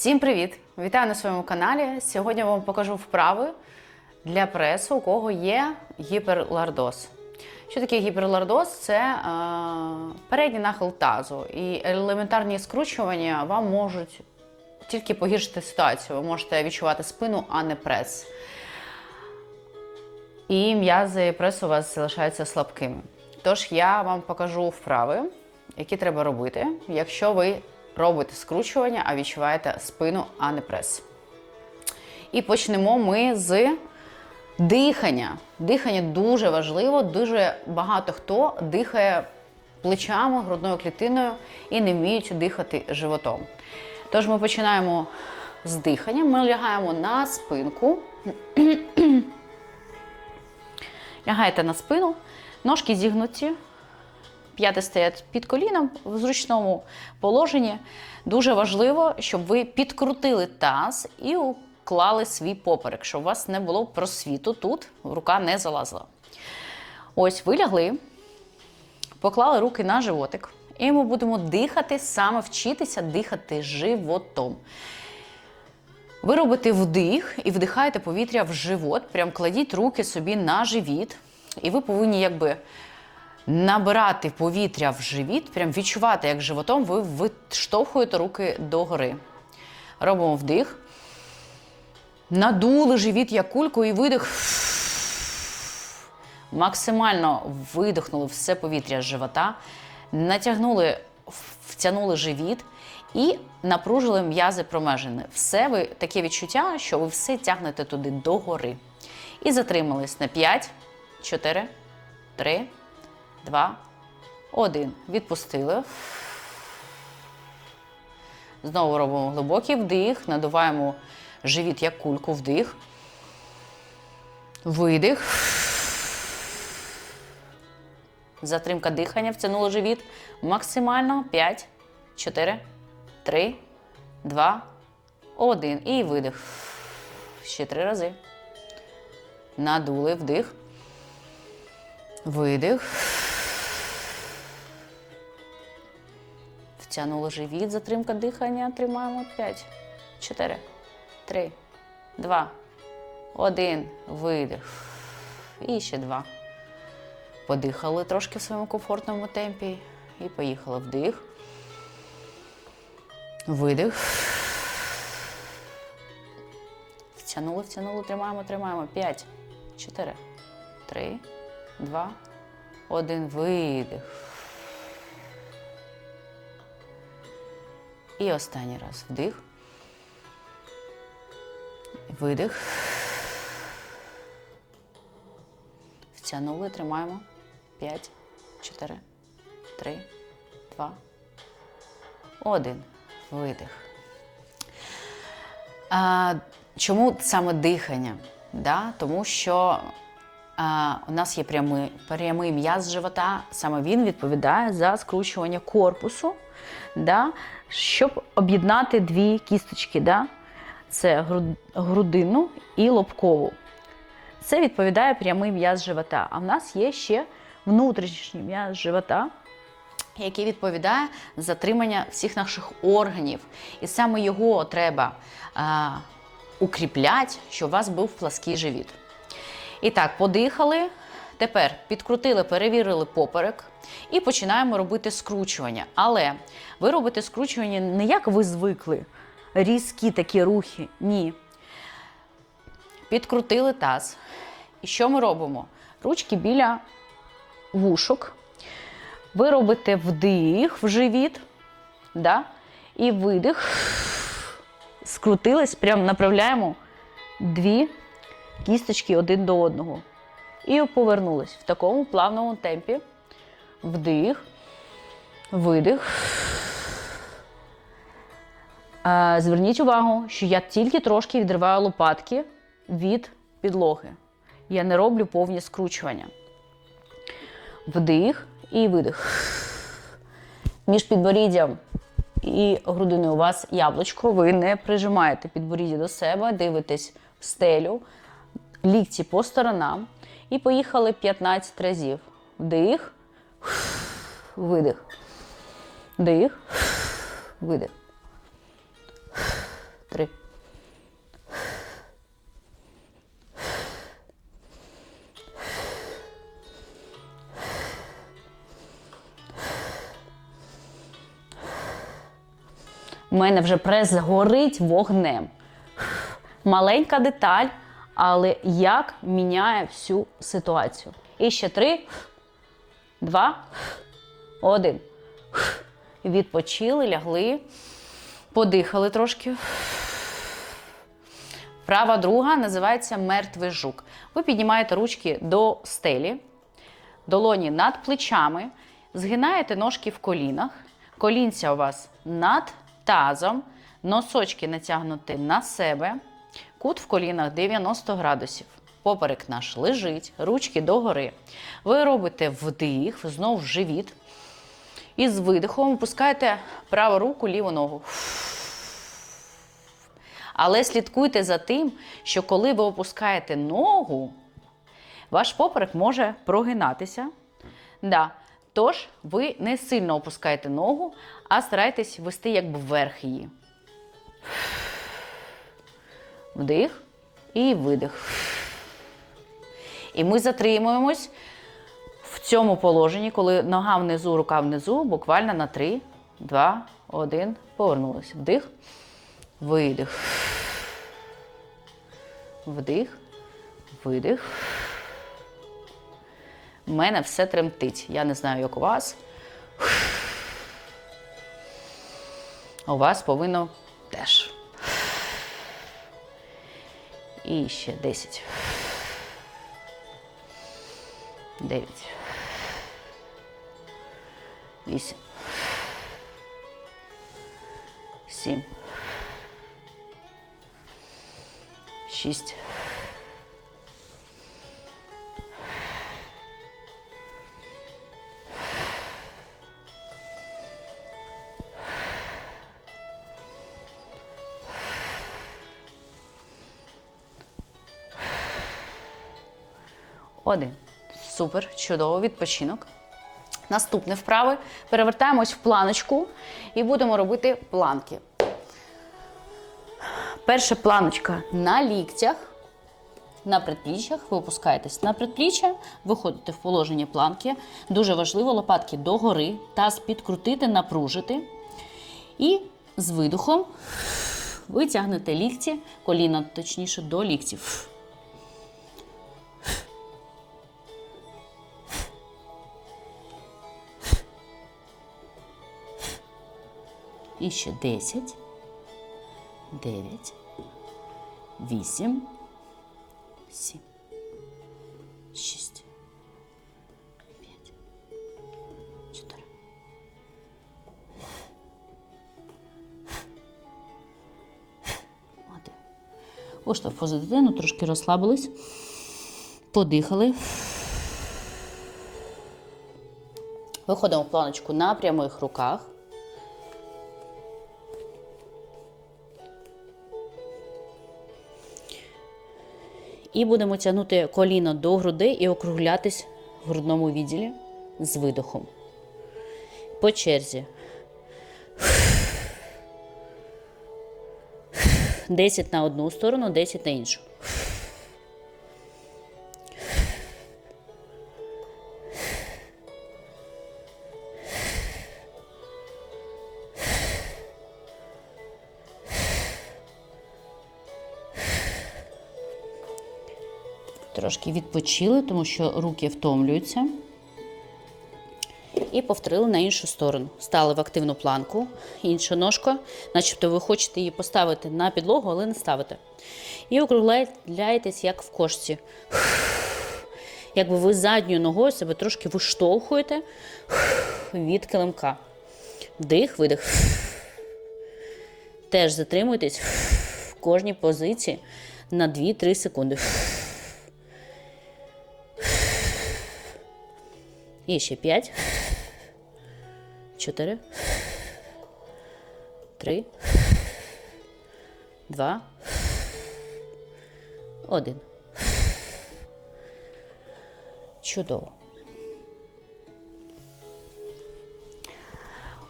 Всім привіт! Вітаю на своєму каналі. Сьогодні вам покажу вправи для пресу, у кого є гіперлордоз. Що таке гіперлордоз? Це е, передній нахил тазу. І елементарні скручування вам можуть тільки погіршити ситуацію. Ви можете відчувати спину, а не прес. І м'язи пресу у вас залишаються слабкими. Тож я вам покажу вправи, які треба робити, якщо ви робите скручування, а відчуваєте спину, а не прес. І почнемо ми з дихання. Дихання дуже важливо, дуже багато хто дихає плечами, грудною клітиною і не вміють дихати животом. Тож ми починаємо з дихання. Ми лягаємо на спинку. Лягаєте на спину, ножки зігнуті, п'яти стоять під коліном в зручному положенні. Дуже важливо, щоб ви підкрутили таз і уклали свій поперек, щоб у вас не було просвіту тут, рука не залазила. Ось ви лягли, поклали руки на животик, і ми будемо дихати, саме вчитися дихати животом. Ви робите вдих і вдихаєте повітря в живот. Прям кладіть руки собі на живіт. І ви повинні якби набирати повітря в живіт, прям відчувати, як животом ви виштовхуєте руки догори. Робимо вдих. Надули живіт як кульку і видих. Максимально видихнули все повітря з живота, натягнули, втягнули живіт і напружили м'язи промежини. Все ви таке відчуття, що ви все тягнете туди догори. І затримались на 5, 4, 3, 2, 1. Відпустили. Знову робимо глибокий вдих, надуваємо живіт як кульку, вдих. Видих. Затримка дихання, втягнули живіт. Максимально 5, 4, 3, 2, 1. І видих. Ще три рази. Надули вдих. Видих. Втягнули живіт, затримка дихання. Тримаємо 5, 4, 3, 2, 1. Видих. І ще два. Подихали трошки в своєму комфортному темпі. І поїхали вдих. Видих. Втягнули, втягнули, тримаємо, тримаємо. 5, 4, 3, 2, 1. Видих. І останній раз вдих. Видих. Втягнули, тримаємо. 5, 4, 3, 2, 1. Видих. А, чому саме дихання? Да? Тому що у нас є прямий, прямий м'яз живота, саме він відповідає за скручування корпусу, да? щоб об'єднати дві кісточки. Да? Це груд- грудину і лобкову. Це відповідає прямий м'яз живота. А в нас є ще внутрішній м'яз живота, який відповідає за затримання всіх наших органів. І саме його треба а, укріпляти, щоб у вас був плаский живіт. І так, подихали. Тепер підкрутили, перевірили поперек і починаємо робити скручування. Але ви робите скручування не як ви звикли, різкі такі рухи. Ні. Підкрутили таз. І що ми робимо? Ручки біля вушок. Ви робите вдих в живіт, да? і видих. Скрутились, прям направляємо дві кісточки один до одного. І повернулись в такому плавному темпі. Вдих, видих. Зверніть увагу, що я тільки трошки відриваю лопатки від підлоги. Я не роблю повні скручування. Вдих і видих. Між підборіддям і грудиною у вас яблучко, ви не прижимаєте підборіддя до себе, дивитесь в стелю, лікті по сторонам. І поїхали 15 разів. Вдих, видих. Вдих, видих. Три. У мене вже прес горить вогнем. Маленька деталь але як міняє всю ситуацію. І ще три, два, один. Відпочили, лягли, подихали трошки. Права друга називається мертвий жук. Ви піднімаєте ручки до стелі, долоні над плечами, згинаєте ножки в колінах, колінця у вас над тазом, носочки натягнуті на себе, кут в колінах 90 градусів. Поперек наш лежить, ручки догори. Ви робите вдих, знову в живіт. І з видихом опускаєте праву руку, ліву ногу. Але слідкуйте за тим, що коли ви опускаєте ногу, ваш поперек може прогинатися. Да. Тож ви не сильно опускаєте ногу, а старайтесь вести якби вверх її. Вдих і видих. І ми затримуємось в цьому положенні, коли нога внизу, рука внизу, буквально на 3, 2, 1. Повернулися. Вдих, видих. Вдих, видих. У мене все тремтить. Я не знаю, як у вас. У вас повинно теж. І ще 10. 9. 8. 7. 6. Один. Супер, чудово, відпочинок. Наступне вправи. Перевертаємось в планочку і будемо робити планки. Перша планочка на ліктях, на предпліччях. Ви опускаєтесь на предпліччя, виходите в положення планки. Дуже важливо лопатки догори, таз підкрутити, напружити. І з видухом ви тягнете лікті, коліна точніше до ліктів. І ще 10, 9, 8, 7, 6, 5, 4. Один. Оштовх позитивно, трошки розслабились, подихали. Виходимо в планочку на прямих руках. І будемо тягнути коліно до груди і округлятись в грудному відділі з видохом. По черзі. 10 на одну сторону, 10 на іншу. Трошки відпочили, тому що руки втомлюються. І повторили на іншу сторону. Стали в активну планку, інша ножка, начебто ви хочете її поставити на підлогу, але не ставите. І округляєтесь, як в кошці. Якби ви задньою ногою себе трошки виштовхуєте від килимка. Вдих, видих. Теж затримуйтесь в кожній позиції на 2-3 секунди. І ще 5, 4, 3, 2, 1. Чудово.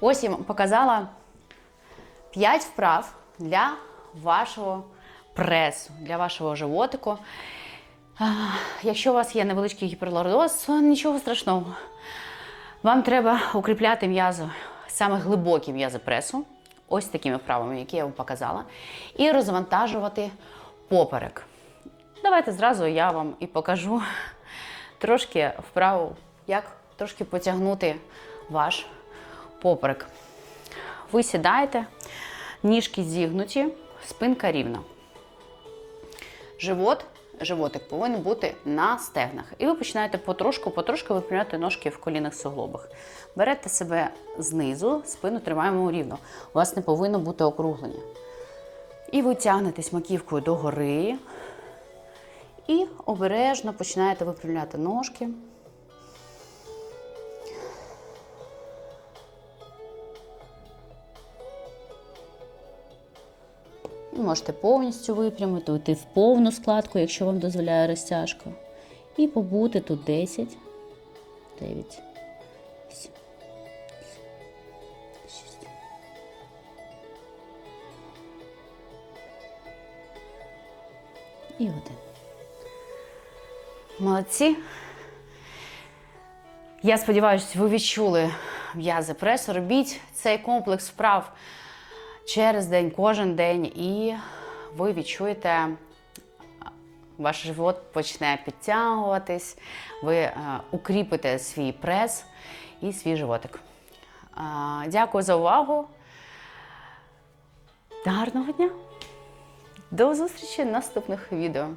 Ось я вам показала 5 вправ для вашого пресу, для вашого животику. Якщо у вас є невеличкий гіперлордоз, нічого страшного. Вам треба укріпляти м'язи, саме глибокі м'язи пресу. ось такими вправами, які я вам показала, і розвантажувати поперек. Давайте зразу я вам і покажу трошки вправу, як трошки потягнути ваш поперек. Ви сідаєте, ніжки зігнуті, спинка рівна. Живот, животик повинен бути на стегнах. І ви починаєте потрошку-потрошку випрямляти ножки в колінах суглобах. Берете себе знизу, спину тримаємо рівно. У вас не повинно бути округлення. І ви тягнетесь маківкою догори. І обережно починаєте випрямляти ножки. Можете повністю випрямити, уйти в повну складку, якщо вам дозволяє розтяжка. І побути тут 10, 9, 8, 6. І один. Молодці. Я сподіваюся, ви відчули м'язи пресу. Робіть цей комплекс вправ через день, кожен день, і ви відчуєте, ваш живот почне підтягуватись, ви е, укріпите свій прес і свій животик. Дякую за увагу. Гарного дня! До зустрічі в наступних відео.